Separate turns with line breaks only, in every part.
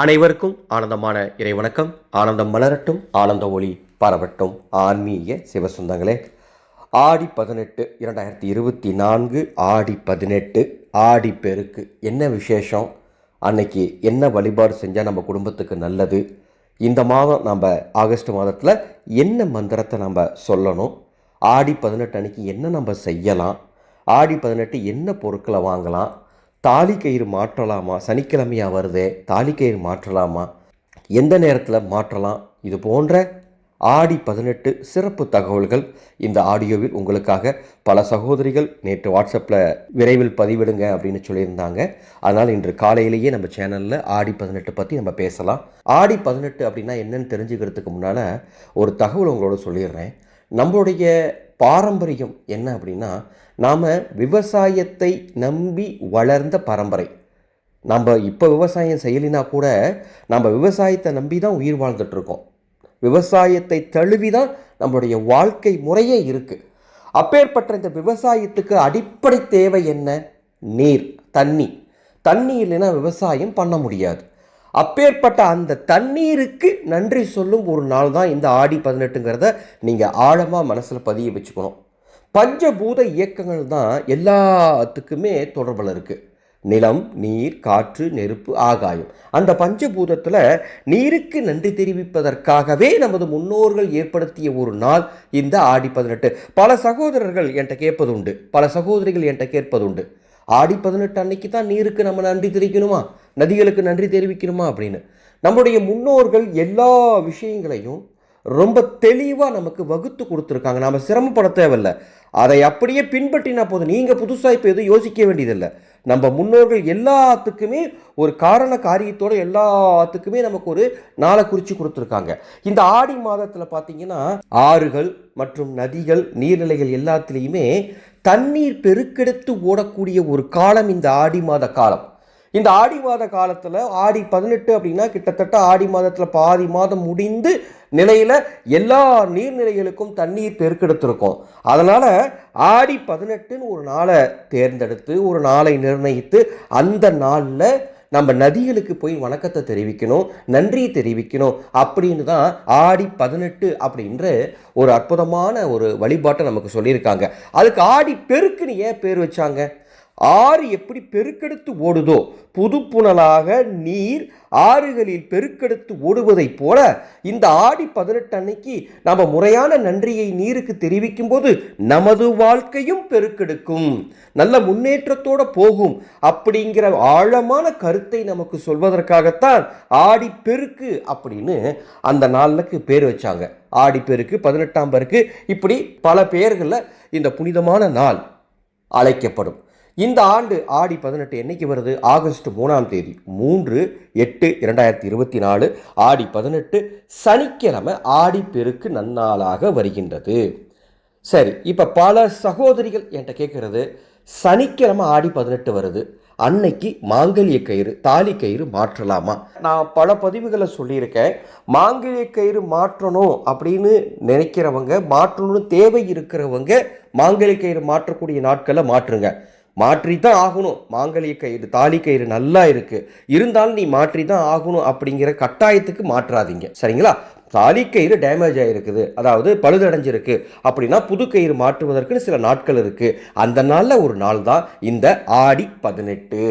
அனைவருக்கும் ஆனந்தமான இறைவணக்கம். ஆனந்தம் மலரட்டும் ஆனந்த ஒளி பரவட்டும். ஆன்மீக சிவசுந்தங்களே ஆடி பதினெட்டு இரண்டாயிரத்தி இருபத்தி நான்கு ஆடி பதினெட்டு ஆடி பெருக்கு என்ன விசேஷம்? அன்னைக்கு என்ன வழிபாடு செஞ்சால் நம்ம குடும்பத்துக்கு நல்லது? இந்த மாதம் நம்ம ஆகஸ்ட் மாதத்தில் என்ன மந்திரத்தை நம்ம சொல்லணும்? ஆடி பதினெட்டு அன்னைக்கு என்ன நம்ம செய்யலாம்? ஆடி பதினெட்டு என்ன பொருட்களை வாங்கலாம்? தாலி கயிறு மாற்றலாமா? சனிக்கிழமையா வருதே தாலி கயிறு மாற்றலாமா? எந்த நேரத்தில் மாற்றலாம்? இது போன்ற ஆடி பதினெட்டு சிறப்பு தகவல்கள் இந்த ஆடியோவில் உங்களுக்காக பல சகோதரிகள் நேற்று வாட்ஸ்அப்பில் விரைவில் பதிவிடுங்க அப்படின்னு சொல்லியிருந்தாங்க. அதனால் இன்று காலையிலேயே நம்ம சேனலில் ஆடி பதினெட்டு பற்றி நம்ம பேசலாம். ஆடி பதினெட்டு அப்படின்னா என்னன்னு தெரிஞ்சுக்கிறதுக்கு முன்னால் ஒரு தகவல் உங்களோட சொல்லிடுறேன். நம்மளுடைய பாரம்பரியம் என்ன அப்படின்னா நாம் விவசாயத்தை நம்பி வளர்ந்த பரம்பரை. நம்ம இப்போ விவசாயம் செய்யலினா கூட நம்ம விவசாயத்தை நம்பி தான் உயிர் வாழ்ந்துட்டு இருக்கோம் விவசாயத்தை தழுவி தான் நம்மளுடைய வாழ்க்கை முறையே இருக்குது அப்பேற்பட்ட இந்த விவசாயத்துக்கு அடிப்படை தேவை என்ன? நீர் தண்ணி. தண்ணி இல்லைன்னா விவசாயம் பண்ண முடியாது. அப்பேற்பட்ட அந்த தண்ணீருக்கு நன்றி சொல்லும் ஒரு நாள் தான் இந்த ஆடி பதினெட்டுங்கிறத நீங்கள் ஆழமாக மனசில் பதிய வச்சுக்கணும். பஞ்சபூத இயக்கங்கள் தான் எல்லாத்துக்குமே தொடர்பில் இருக்குது நிலம் நீர் காற்று நெருப்பு ஆகாயம். அந்த பஞ்சபூதத்தில் நீருக்கு நன்றி தெரிவிப்பதற்காகவே நமது முன்னோர்கள் ஏற்படுத்திய ஒரு நாள் இந்த ஆடி பதினெட்டு. பல சகோதரர்கள் என்கிட்ட கேட்பதுண்டு. பல சகோதரிகள் என்கிட்ட கேட்பதுண்டு. ஆடி பதினெட்டு அன்னைக்கு தான் நீருக்கு நம்ம நன்றி தெரிவிக்கணுமா? நதிகளுக்கு நன்றி தெரிவிக்கணுமா அப்படின்னு. நம்முடைய முன்னோர்கள் எல்லா விஷயங்களையும் ரொம்ப தெளிவாக நமக்கு வகுத்து கொடுத்துருக்காங்க. நாம் சிரமப்பட தேவையில்லை. அதை அப்படியே பின்பற்றினா போதும். நீங்கள் புதுசாக இப்போ எதுவும் யோசிக்க வேண்டியதில்லை. நம்ம முன்னோர்கள் எல்லாத்துக்குமே ஒரு காரண காரியத்தோட எல்லாத்துக்குமே நமக்கு ஒரு நாளை குறித்து கொடுத்துருக்காங்க. இந்த ஆடி மாதத்தில் பார்த்தீங்கன்னா ஆறுகள் மற்றும் நதிகள் நீர்நிலைகள் எல்லாத்துலேயுமே தண்ணீர் பெருக்கெடுத்து ஓடக்கூடிய ஒரு காலம் இந்த ஆடி மாத காலம். இந்த ஆடி மாத காலத்தில் ஆடி பதினெட்டு அப்படின்னா கிட்டத்தட்ட ஆடி மாதத்தில் பாதி மாதம் முடிந்து நிலையில் எல்லா நீர்நிலைகளுக்கும் தண்ணீர் பெருக்கெடுத்திருக்கோம். அதனால் ஆடி பதினெட்டுன்னு ஒரு நாளை தேர்ந்தெடுத்து ஒரு நாளை நிர்ணயித்து அந்த நாளில் நம்ம நதிகளுக்கு போய் வணக்கத்தை தெரிவிக்கணும் நன்றியை தெரிவிக்கணும் அப்படின்னு தான் ஆடி பதினெட்டு அப்படின்ற ஒரு அற்புதமான ஒரு வழிபாட்டை நமக்கு சொல்லியிருக்காங்க. அதுக்கு ஆடி பெருக்குன்னு ஏன் பேர் வச்சாங்க? ஆறு எப்படி பெருக்கெடுத்து ஓடுதோ புதுப்புணலாக நீர் ஆறுகளில் பெருக்கெடுத்து ஓடுவதைப் போல இந்த ஆடி பதினெட்டு அன்னைக்கு நம்ம முறையான நன்றியை நீருக்கு தெரிவிக்கும் போது நமது வாழ்க்கையும் பெருக்கெடுக்கும். நல்ல முன்னேற்றத்தோட போகும் அப்படிங்கிற ஆழமான கருத்தை நமக்கு சொல்வதற்காகத்தான் ஆடி பெருக்கு அப்படின்னு அந்த நாளுக்கு பேர் வச்சாங்க. ஆடி பெருக்கு பதினெட்டாம் பெருக்கு இப்படி பல பெயர்களில் இந்த புனிதமான நாள் அழைக்கப்படும். இந்த ஆண்டு ஆடி பதினெட்டு என்னைக்கு வருது? ஆகஸ்ட் மூணாம் தேதி. மூன்று எட்டு இரண்டாயிரத்தி இருபத்தி நாலு ஆடி பதினெட்டு சனிக்கிழமை ஆடி பெருக்கு நன்னாளாக வருகின்றது. சரி இப்போ பல சகோதரிகள் என்கிட்ட கேட்குறது சனிக்கிழமை ஆடி பதினெட்டு வருது. அன்னைக்கு மாங்கல்ய கயிறு தாலி கயிறு மாற்றலாமா? நான் பல பதிவுகளை சொல்லியிருக்கேன் மாங்கல்ய கயிறு மாற்றணும் அப்படின்னு நினைக்கிறவங்க மாற்றணும்னு தேவை இருக்கிறவங்க மாங்கல்ய கயிறு மாற்றக்கூடிய நாட்களை மாற்றுங்க. மாற்றி தான் ஆகணும். மாங்கலிய கயிறு தாலி கயிறு நல்லா இருக்குது இருந்தாலும் நீ மாற்றி தான் ஆகணும் அப்படிங்கிற கட்டாயத்துக்கு மாற்றாதீங்க. சரிங்களா? தாலி கயிறு டேமேஜ் ஆகிருக்குது அதாவது பழுதடைஞ்சிருக்கு. அப்படின்னா புது கயிறு மாற்றுவதற்குன்னு சில நாட்கள் இருக்குது அந்த நாளில் ஒரு நாள் தான் இந்த ஆடி பதினெட்டு.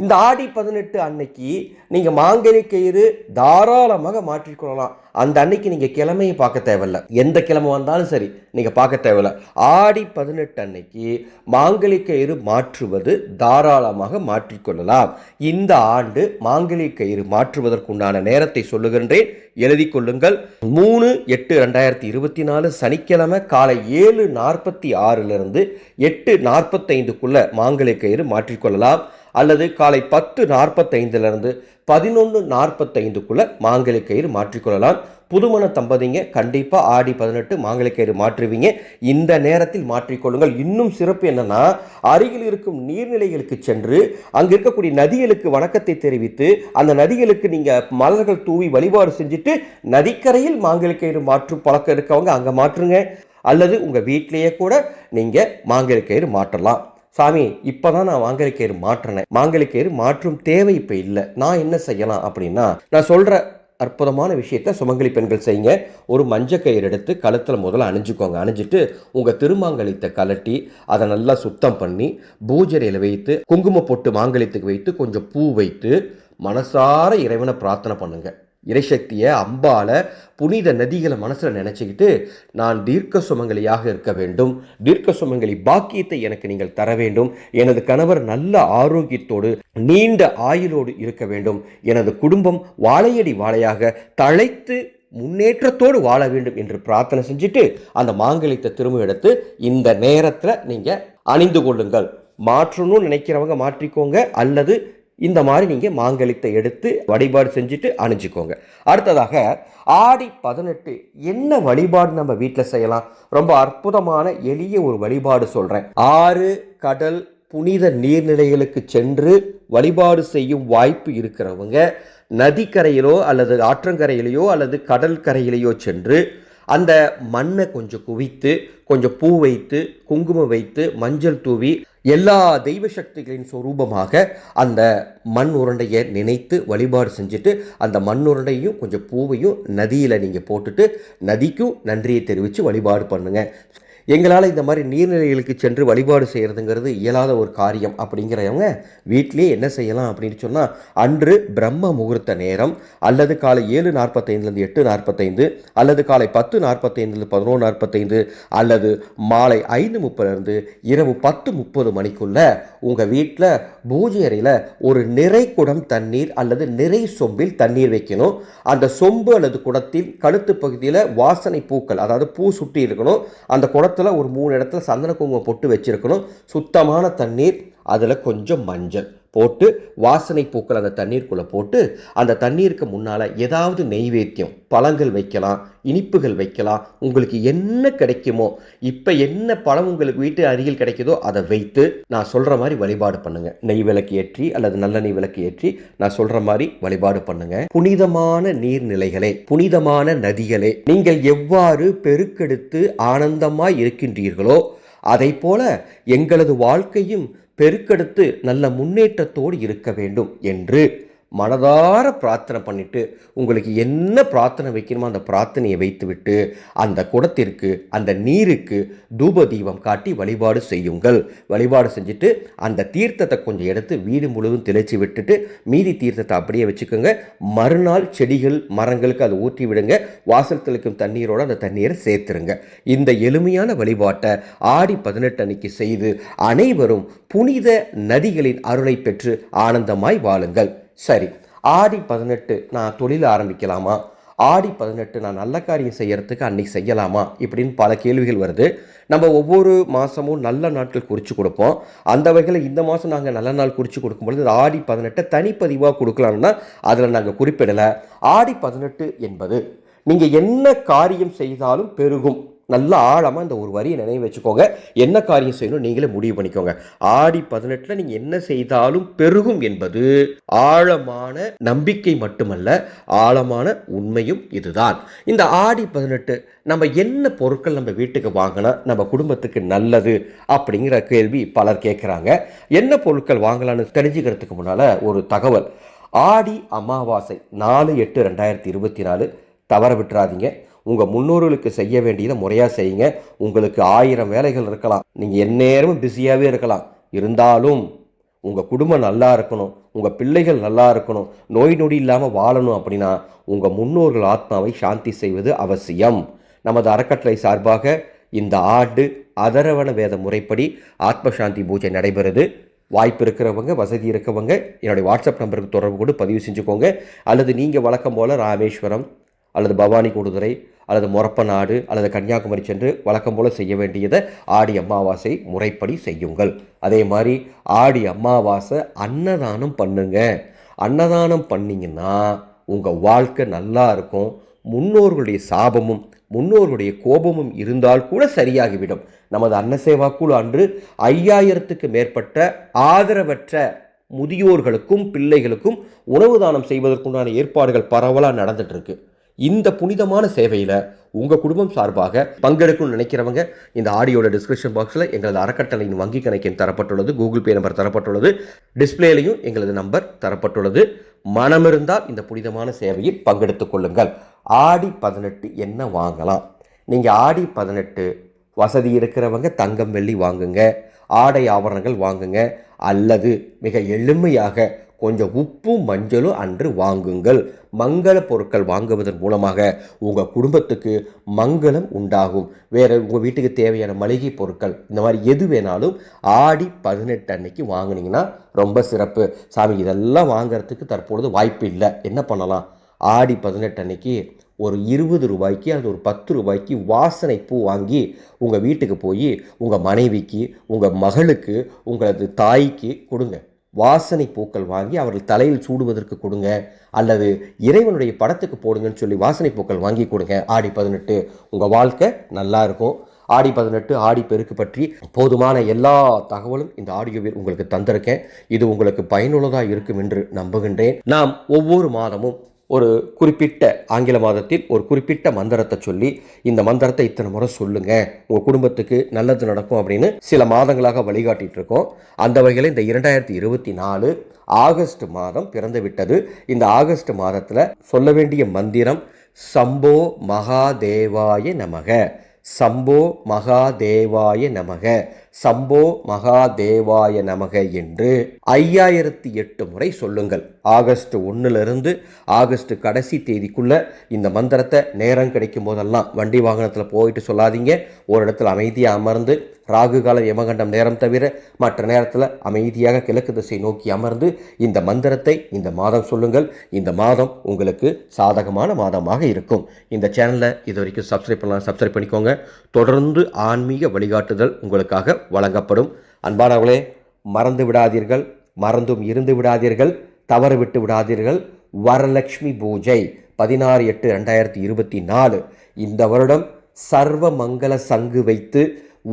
இந்த ஆடி பதினெட்டு அன்னைக்கு நீங்கள் மாங்கனி கயிறு தாராளமாக மாற்றிக்கொள்ளலாம் அந்த அன்னைக்கு நீங்கள் கிழமையை பார்க்க தேவையில்ல. எந்த கிழமை வந்தாலும் சரி நீங்கள் பார்க்க தேவையில்ல. ஆடி பதினெட்டு அன்னைக்கு மாங்கலி கயிறு மாற்றுவது தாராளமாக மாற்றிக்கொள்ளலாம் இந்த ஆண்டு மாங்கலி கயிறு மாற்றுவதற்குண்டான நேரத்தை சொல்லுகின்றேன். எழுதி கொள்ளுங்கள். மூணு எட்டு ரெண்டாயிரத்தி இருபத்தி நாலு சனிக்கிழமை காலை ஏழு நாற்பத்தி ஆறிலிருந்து எட்டு நாற்பத்தைந்துக்குள்ளே மாங்கலி கயிறு மாற்றிக்கொள்ளலாம் அல்லது காலை பத்து நாற்பத்தைந்துலேருந்து பதினொன்று நாற்பத்தைந்துக்குள்ளே மாங்கலி கயிறு மாற்றிக்கொள்ளலாம். புதுமண தம்பதிங்க கண்டிப்பாக ஆடி பதினெட்டு மாங்கலி கயிறு மாற்றுவீங்க. இந்த நேரத்தில் மாற்றிக்கொள்ளுங்கள். இன்னும் சிறப்பு என்னென்னா அருகில் இருக்கும் நீர்நிலைகளுக்கு சென்று அங்கே இருக்கக்கூடிய நதிகளுக்கு வணக்கத்தை தெரிவித்து அந்த நதிகளுக்கு நீங்கள் மலர்கள் தூவி வழிபாடு செஞ்சுட்டு நதிக்கரையில் மாங்கலி கயிறு மாற்றும் பழக்கம் இருக்கவங்க அங்கே மாற்றுங்க. அல்லது உங்கள் வீட்டிலேயே கூட நீங்கள் மாங்கலி கயிறு மாற்றலாம். சாமி இப்போ தான் நான் மாங்கலிக்கேறு மாற்றினேன். மாங்கலிக்கேறு மாற்றும் தேவை இப்போ இல்லை. நான் என்ன செய்யலாம் அப்படின்னா நான் சொல்கிற அற்புதமான விஷயத்த சுமங்கலி பெண்கள் செய்யுங்க. ஒரு மஞ்சள் கயிறு எடுத்து கழுத்தில் முதல்ல அணிஞ்சுக்கோங்க. அணிஞ்சிட்டு உங்கள் திருமாங்கலித்தை கலட்டி அதை நல்லா சுத்தம் பண்ணி பூஜரையில் வைத்து குங்கும பொட்டு மாங்கலியத்துக்கு வைத்து கொஞ்சம் பூ வைத்து மனசார இறைவனை பிரார்த்தனை பண்ணுங்கள் இறைசக்தியை அம்பால புனித நதிகளை மனசில் நினச்சிக்கிட்டு நான் தீர்க்க சுமங்கலியாக இருக்க வேண்டும். தீர்க்க சுமங்கலி பாக்கியத்தை எனக்கு நீங்கள் தர வேண்டும். எனது கணவர் நல்ல ஆரோக்கியத்தோடு நீண்ட ஆயுளோடு இருக்க வேண்டும். எனது குடும்பம் வாழையடி வாழையாக தழைத்து முன்னேற்றத்தோடு வாழ வேண்டும் என்று பிரார்த்தனை செஞ்சுட்டு அந்த மாங்கலியத்தை திரும்ப எடுத்து இந்த நேரத்தில் நீங்கள் அணிந்து கொள்ளுங்கள். மாற்றணும்னு நினைக்கிறவங்க மாற்றிக்கோங்க. அல்லது இந்த மாதிரி நீங்கள் மாங்கலித்தை எடுத்து வழிபாடு செஞ்சுட்டு அணிஞ்சுக்கோங்க. அடுத்ததாக ஆடி பதினெட்டு என்ன வழிபாடு நம்ம வீட்டில் செய்யலாம்? ரொம்ப அற்புதமான எளிய ஒரு வழிபாடு சொல்கிறேன் ஆறு கடல் புனித நீர்நிலைகளுக்கு சென்று வழிபாடு செய்யும் வாய்ப்பு இருக்கிறவங்க நதிக்கரையிலோ அல்லது ஆற்றங்கரையிலையோ அல்லது கடல் கரையிலேயோ சென்று அந்த மண்ணை கொஞ்சம் குவித்து கொஞ்சம் பூ வைத்து குங்குமம் வைத்து மஞ்சள் தூவி எல்லா தெய்வ சக்திகளின் சொரூபமாக அந்த மண் உருண்டையை நினைத்து வழிபாடு செஞ்சுட்டு அந்த மண் உருண்டையும் கொஞ்சம் பூவையும் நதியில் நீங்கள் போட்டுட்டு நதிக்கும் நன்றியை தெரிவித்து வழிபாடு பண்ணுங்கள் எங்களால் இந்த மாதிரி நீர்நிலைகளுக்கு சென்று வழிபாடு செய்கிறதுங்கிறது இயலாத ஒரு காரியம் அப்படிங்கிறவங்க வீட்டிலே என்ன செய்யலாம் அப்படின்னு சொன்னால் அன்று பிரம்ம முகூர்த்த நேரம் அல்லது காலை ஏழு நாற்பத்தைந்துலேருந்து எட்டு நாற்பத்தைந்து அல்லது காலை பத்து நாற்பத்தைந்துலேருந்து பதினொன்று நாற்பத்தைந்து அல்லது மாலை ஐந்து முப்பதுலேருந்து இரவு பத்து முப்பது மணிக்குள்ளே உங்கள் வீட்டில் பூஜை அறையில் ஒரு நிறை குடம் தண்ணீர் அல்லது நிறை சொம்பில் தண்ணீர் வைக்கணும். அந்த சொம்பு அல்லது குடத்தில் கழுத்து பகுதியில் வாசனை பூக்கள் அதாவது பூ சுட்டி இருக்கணும். அந்த குடத்தில் ஒரு மூணு இடத்துல சந்தன குங்குமம் பொட்டு வச்சுருக்கணும். சுத்தமான தண்ணீர் அதில் கொஞ்சம் மஞ்சள். போட்டு வாசனை பூக்கள் அந்த தண்ணீருக்குள்ளே போட்டு அந்த தண்ணீருக்கு முன்னால் ஏதாவது நெய்வேத்தியம் பழங்கள் வைக்கலாம் இனிப்புகள் வைக்கலாம் உங்களுக்கு என்ன கிடைக்குமோ இப்போ என்ன பழம் உங்களுக்கு வீட்டு அருகில் கிடைக்குதோ அதை வைத்து நான் சொல்கிற மாதிரி வழிபாடு பண்ணுங்கள் நெய் விளக்கு ஏற்றி அல்லது நல்ல நெய் விளக்கு ஏற்றி நான் சொல்கிற மாதிரி வழிபாடு பண்ணுங்கள் புனிதமான நீர்நிலைகளே புனிதமான நதிகளே நீங்கள் எவ்வாறு பெருக்கெடுத்து ஆனந்தமாய் இருக்கின்றீர்களோ அதை போல எங்களது வாழ்க்கையும் பெருக்கெடுத்து நல்ல முன்னேற்றத்தோடு இருக்க வேண்டும் என்று மனதார பிரார்த்தனை பண்ணிவிட்டு உங்களுக்கு என்ன பிரார்த்தனை வைக்கணுமோ அந்த பிரார்த்தனையை வைத்துவிட்டு அந்த குடத்திற்கு அந்த நீருக்கு தூப தீபம் காட்டி வழிபாடு செய்யுங்கள். வழிபாடு செஞ்சுட்டு அந்த தீர்த்தத்தை கொஞ்சம் எடுத்து வீடு முழுவதும் தெளித்து விட்டுட்டு மீதி தீர்த்தத்தை அப்படியே வச்சுக்கோங்க. மறுநாள் செடிகள் மரங்களுக்கு அதை ஊற்றி விடுங்க. வாசல் தெளிக்கும் தண்ணீரோடு அந்த தண்ணீரை சேர்த்துருங்க. இந்த எளிமையான வழிபாட்டை ஆடி பதினெட்டு அன்னைக்கு செய்து அனைவரும் புனித நதிகளின் அருளை பெற்று ஆனந்தமாய் வாழுங்கள். சரி ஆடி பதினெட்டு நான் தொழில் ஆரம்பிக்கலாமா? ஆடி பதினெட்டு நான் நல்ல காரியம் செய்கிறதுக்கு அன்னைக்கு செய்யலாமா? இப்படின்னு பல கேள்விகள் வருது. நம்ம ஒவ்வொரு மாதமும் நல்ல நாட்கள் குறித்து கொடுப்போம். அந்த வகையில் இந்த மாதம் நாங்கள் நல்ல நாள் குறித்து கொடுக்கும்பொழுது ஆடி பதினெட்டை தனிப்பதிவாக கொடுக்கலாம்னா அதில் நாங்கள் குறிப்பிடலை. ஆடி பதினெட்டு என்பது நீங்கள் என்ன காரியம் செய்தாலும் பெருகும். நல்ல ஆழமாக இந்த ஒரு வரியை நினைவு வச்சுக்கோங்க. என்ன காரியம் செய்யணும் நீங்களே முடிவு பண்ணிக்கோங்க. ஆடி பதினெட்டில் நீங்கள் என்ன செய்தாலும் பெருகும் என்பது ஆழமான நம்பிக்கை மட்டுமல்ல ஆழமான உண்மையும் இதுதான். இந்த ஆடி பதினெட்டு நம்ம என்ன பொருட்கள் நம்ம வீட்டுக்கு வாங்கினா நம்ம குடும்பத்துக்கு நல்லது அப்படிங்கிற கேள்வி பலர் கேட்குறாங்க என்ன பொருட்கள் வாங்கலாம்னு தெரிஞ்சுக்கிறதுக்கு முன்னால் ஒரு தகவல். ஆடி அமாவாசை நாலு எட்டு ரெண்டாயிரத்தி இருபத்தி நாலு. தவற விட்டுறாதீங்க. உங்கள் முன்னோர்களுக்கு செய்ய வேண்டியதை முறையாக செய்யுங்க. உங்களுக்கு ஆயிரம் வேலைகள் இருக்கலாம். நீங்கள் எந்நேரமும் பிஸியாகவே இருக்கலாம். இருந்தாலும் உங்கள் குடும்பம் நல்லா இருக்கணும். உங்கள் பிள்ளைகள் நல்லா இருக்கணும். நோய் நொடி இல்லாமல் வாழணும் அப்படின்னா உங்கள் முன்னோர்கள் ஆத்மாவை சாந்தி செய்வது அவசியம். நமது அறக்கட்டளை சார்பாக இந்த ஆண்டு அதரவண வேத முறைப்படி ஆத்ம சாந்தி பூஜை நடைபெறுது. வாய்ப்பு இருக்கிறவங்க வசதி இருக்கவங்க என்னுடைய வாட்ஸ்அப் நம்பருக்கு தொடர்பு கொண்டு பதிவு செஞ்சுக்கோங்க. அல்லது நீங்கள் வழக்கம் போல் ராமேஸ்வரம் அல்லது பவானி கூடுதுறை அல்லது மொரப்பநாடு அல்லது கன்னியாகுமரி சென்று வழக்கம் போல் செய்ய வேண்டியதை ஆடி அமாவாசை முறைப்படி செய்யுங்கள். அதே மாதிரி ஆடி அமாவாசை அன்னதானம் பண்ணுங்க. அன்னதானம் பண்ணிங்கன்னா உங்கள் வாழ்க்கை நல்லா இருக்கும். முன்னோர்களுடைய சாபமும் முன்னோர்களுடைய கோபமும் இருந்தால் கூட சரியாகிவிடும். நமது அன்னசேவா குழு அன்று ஐயாயிரத்துக்கு மேற்பட்ட ஆதரவற்ற முதியோர்களுக்கும் பிள்ளைகளுக்கும் உணவு தானம் செய்வதற்குண்டான ஏற்பாடுகள் பரவலாக நடந்துட்டு இந்த புனிதமான சேவையில் உங்கள் குடும்பம் சார்பாக பங்கெடுக்கணும்னு நினைக்கிறவங்க இந்த ஆடியோட டிஸ்கிரிப்ஷன் பாக்ஸில் எங்களது அறக்கட்டளையின் வங்கி கணக்கின் தரப்பட்டுள்ளது கூகுள் பே நம்பர் தரப்பட்டுள்ளது டிஸ்பிளேலையும் எங்களது நம்பர் தரப்பட்டுள்ளது. மனமிருந்தால் இந்த புனிதமான சேவையில் பங்கெடுத்துக் கொள்ளுங்கள். ஆடி பதினெட்டு என்ன வாங்கலாம்? நீங்கள் ஆடி பதினெட்டு வசதி இருக்கிறவங்க தங்கம் வெள்ளி வாங்குங்க ஆடை ஆபரணங்கள் வாங்குங்க அல்லது மிக எளிமையாக கொஞ்சம் உப்பும் மஞ்சளும் அன்று வாங்குங்கள். மங்கள பொருட்கள் வாங்குவதன் மூலமாக உங்கள் குடும்பத்துக்கு மங்களம் உண்டாகும். வேறு உங்கள் வீட்டுக்கு தேவையான மளிகை பொருட்கள் இந்த மாதிரி எது வேணாலும் ஆடி பதினெட்டு அன்னைக்கு வாங்கினீங்கன்னா ரொம்ப சிறப்பு. சாமி இதெல்லாம் வாங்குறதுக்கு தற்பொழுது வாய்ப்பு இல்லை. என்ன பண்ணலாம்? ஆடி பதினெட்டு அன்னைக்கு ஒரு இருபது ரூபாய்க்கு அது ஒரு பத்து ரூபாய்க்கு வாசனை பூ வாங்கி உங்கள் வீட்டுக்கு போய் உங்கள் மனைவிக்கு உங்கள் மகளுக்கு உங்களது தாய்க்கு கொடுங்க. வாசனை பூக்கள் வாங்கி அவர்கள் தலையில் சூடுவதற்கு கொடுங்க. அல்லது இறைவனுடைய படத்துக்கு போடுங்கன்னு சொல்லி வாசனை பூக்கள் வாங்கி கொடுங்க. ஆடி பதினெட்டு உங்கள் வாழ்க்கை நல்லா இருக்கும். ஆடி பதினெட்டு ஆடி பெருக்கு பற்றி போதுமான எல்லா தகவலும் இந்த ஆடியோவில் உங்களுக்கு தந்திருக்கேன். இது உங்களுக்கு பயனுள்ளதாக இருக்கும் என்று நம்புகின்றேன். நாம் ஒவ்வொரு மாதமும் ஒரு குறிப்பிட்ட ஆங்கில மாதத்தில் ஒரு குறிப்பிட்ட மந்திரத்தை சொல்லி இந்த மந்திரத்தை இத்தனை முறை சொல்லுங்க உங்க குடும்பத்துக்கு நல்லது நடக்கும் அப்படின்னு சில மாதங்களாக வழிகாட்டிட்டு இருக்கோம். அந்த வகையில் இந்த இரண்டாயிரத்தி இருபத்தி நாலு ஆகஸ்ட் மாதம் பிறந்து விட்டது. இந்த ஆகஸ்ட் மாதத்தில் சொல்ல வேண்டிய மந்திரம் சம்போ மகாதேவாய நமக. சம்போ மகாதேவாய நமக. சம்போ மகாதேவாய நமக என்று ஐயாயிரத்தி எட்டு முறை சொல்லுங்கள். ஆகஸ்ட் ஒன்றுலேருந்து ஆகஸ்ட் கடைசி தேதிக்குள்ள இந்த மந்திரத்தை நேரம் கிடைக்கும் போதெல்லாம் வண்டி வாகனத்தில் போயிட்டு சொல்லாதீங்க. ஒரு இடத்துல அமைதியாக அமர்ந்து ராகு காலம் யமகண்டம் நேரம் தவிர மற்ற நேரத்தில் அமைதியாக கிழக்கு திசை நோக்கி அமர்ந்து இந்த மந்திரத்தை இந்த மாதம் சொல்லுங்கள். இந்த மாதம் உங்களுக்கு சாதகமான மாதமாக இருக்கும். இந்த சேனலை இது வரைக்கும் சப்ஸ்கிரைப் பண்ணலாம் சப்ஸ்கிரைப் பண்ணிக்கோங்க. தொடர்ந்து ஆன்மீக வழிகாட்டுதல் உங்களுக்காக வழங்கப்படும். அன்பானவர்களே மறந்து விடாதீர்கள் மறந்தும் இருந்து விடாதீர்கள் தவறு விட்டு விடாதீர்கள். வரலட்சுமி பூஜை பதினாறு எட்டு ரெண்டாயிரத்தி இருபத்தி நாலு. இந்த வருடம் சர்வ மங்கள சங்கு வைத்து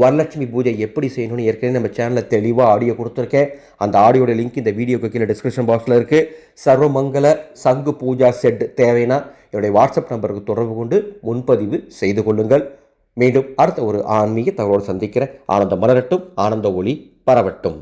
வரலட்சுமி பூஜை எப்படி செய்யணும்னு ஏற்கனவே நம்ம சேனலில் தெளிவாக ஆடியோ கொடுத்துருக்கேன். அந்த ஆடியோட லிங்க் இந்த வீடியோக்கு கீழே டிஸ்கிரிப்ஷன் பாக்ஸில் இருக்குது சர்வமங்கல சங்கு பூஜா செட் தேவைன்னா என்னுடைய வாட்ஸ்அப் நம்பருக்கு தொடர்பு கொண்டு முன்பதிவு செய்து கொள்ளுங்கள். மீண்டும் அடுத்த ஒரு ஆன்மீக தகவலோடு சந்திக்கிறேன். ஆனந்த மலரட்டும் ஆனந்த ஒளி பரவட்டும்.